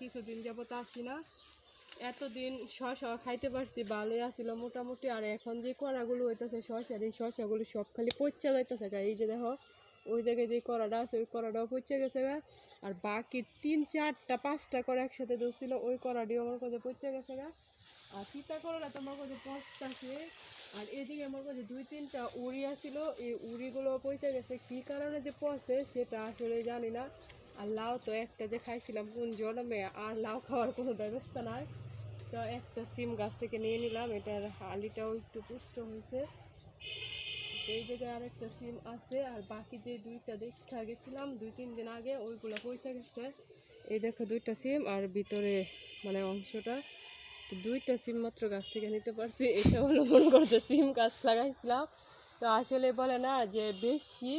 কিছুদিন যাবত আসি না। এতদিন শশা খাইতে পারছি, ভালোই আসছিল মোটামুটি। আর এখন যে কড়াগুলো হইতেছে শশার এই শশাগুলো সব খালি পচা যাইতেছে গা। এই যে দেখো, ওই জায়গায় যে কড়াটা আছে, ওই কড়াটাও পচে গেছে গা। আর বাকি তিন, চারটা, পাঁচটা কড়া একসাথে ধরছিল, ওই কড়াটিও আমার কাছে পচে গেছে গা। আর তিতা করলা তোমার কাছে পচতাছে। আর এদিকে আমার কাছে দুই, তিনটা উড়ি আছিল, এই উড়িগুলো পচে গেছে। কী কারণে যে পচে সেটা আসলে জানি না। আর লাউ তো একটা যে খাইছিলাম কোন জন্মে, আর লাউ খাওয়ার কোনো ব্যবস্থা নাই। তো একটা সিম গাছ থেকে নিয়ে নিলাম, এটার হালিটাও একটু পুষ্ট হয়েছে। এই জায়গায় আরেকটা সিম আছে, আর বাকি যে দুইটা দেখা গেছিলাম দুই, তিন দিন আগে, ওইগুলো পয়সা গেছে। এই দেখো দুইটা সিম, আর ভিতরে মানে অংশটা। তো দুইটা সিম মাত্র গাছ থেকে নিতে পারছি, এটা হলো মনে করছে সিম গাছ লাগাইছিলাম। তো আসলে বলে না যে বেশি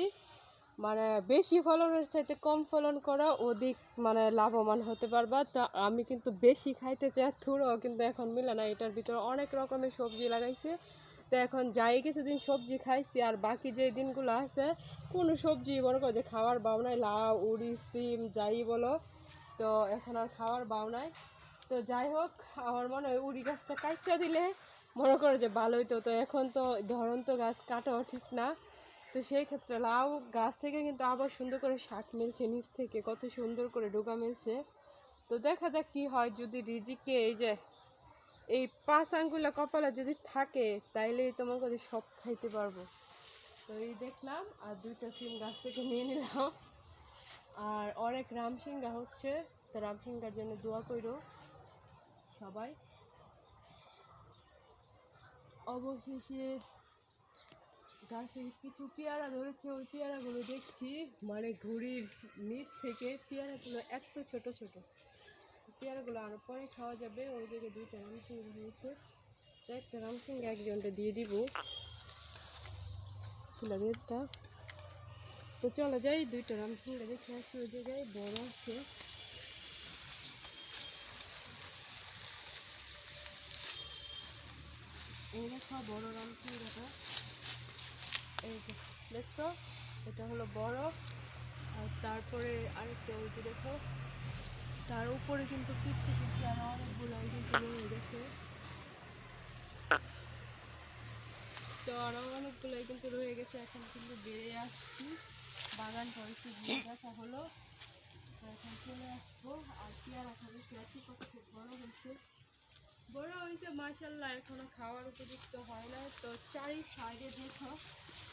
মানে বেশি ফলনের চাইতে কম ফলন করা অধিক মানে লাভবান হতে পারবা। তা আমি কিন্তু বেশি খাইতে চাই থুড়ো কিন্তু এখন মিলে না। এটার ভিতরে অনেক রকমের সবজি লাগাইছে। তো এখন যাই কিছুদিন সবজি খাইছি আর বাকি যে দিনগুলো আছে, কোনো সবজি মনে করো যে খাওয়ার বাউনায় লাউ, উড়ি, সিম, যাই বলো, তো এখন আর খাওয়ার বাউনায় তো যাই হোক, আমার মনে হয় উড়ি গাছটা কাটতে দিলে মনে করো যে ভালোই তো। তো এখন তো ধরন্ত গাছ কাটাও ঠিক না। তো সেই ক্ষেত্রে লাউ গাছ থেকে কিন্তু আবার সুন্দর করে শাক মিলছে, নিচ থেকে কত সুন্দর করে ডোকা মিলছে। তো দেখা যাক কি হয়, যদি রিজিকে এই যে, এই পাঁচ আঙ্গুলা কপালে যদি থাকে, তাইলেই তোমার কাছে সব খাইতে পারব। তো এই দেখলাম, আর দুইটা সিম গাছ থেকে নিয়ে নিলাম। আর অনেক রামসিংহা হচ্ছে, তো রামসিংহার জন্য দোয়া করো সবাই। অবশেষে গাছে কিছু পেয়ারা ধরেছে, ওই পেয়ারাগুলো দেখছি মানে ঘুড়ির নিচ থেকে পেয়ারাগুলো এত ছোট ছোট। পেয়ারাগুলো আরও পরে খাওয়া যাবে, ওই দিকে দুইটা রামসিংহ হয়েছে। একটা রামসিংহ একজনটা দিয়ে দিব। তো চলো যাই, দুইটা রামসিংহ দেখে আসি ওই জায়গায়, বড় আছে। এই দেখো বড় রামসিংহটা। এই দেখছ? এটা হলো বড় আর তারপরে আরেকটা ওই যে দেখো, তার উপরে কিন্তু পিচ্ছি পিচ্ছি আরও অনেকগুলো এই যে তো আরও অনেকগুলোই কিন্তু রয়ে গেছে, এখন কিন্তু বেড়ে আসছি। বাগানটা হয়েছে ঘুরে দেখা হলো। এখন চলে আসব। আর পেয়ারা খাবে পেঁয়াজি কত খুব বড় হয়েছে। বড় হয়েছে মার্শাল্লাহ এখনও খাওয়ার উপযুক্ত হয় না তো চারি সাইডে দেখো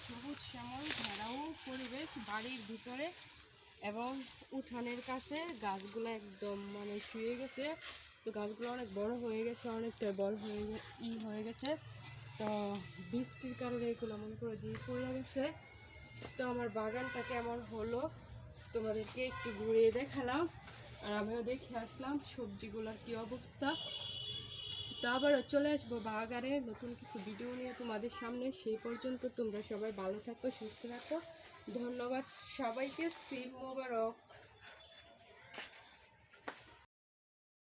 সবুজ শ্যামল ঘেরাও পরিবেশ, বাড়ির ভিতরে এবং উঠানের কাছে গাছগুলো একদম মানে শুয়ে গেছে। তো গাছগুলো অনেক বড় হয়ে গেছে, অনেকটা বড় হয়ে ই হয়ে গেছে। তো বৃষ্টির কারণে এগুলো মনে করো যে পড়ে গেছে। তো আমার বাগানটা কেমন হলো তোমাদেরকে একটু ঘুরিয়ে দেখালাম। আর আমিও দেখে আসলাম সবজিগুলোর কী অবস্থা। তো আবারও চলে আসব বাগারে নতুন কিছু ভিডিও নিয়ে তোমাদের সামনে। সেই পর্যন্ত তোমরা সবাই ভালো থাকো, সুস্থ থাকো। ধন্যবাদ সবাইকে। সিম মোবারক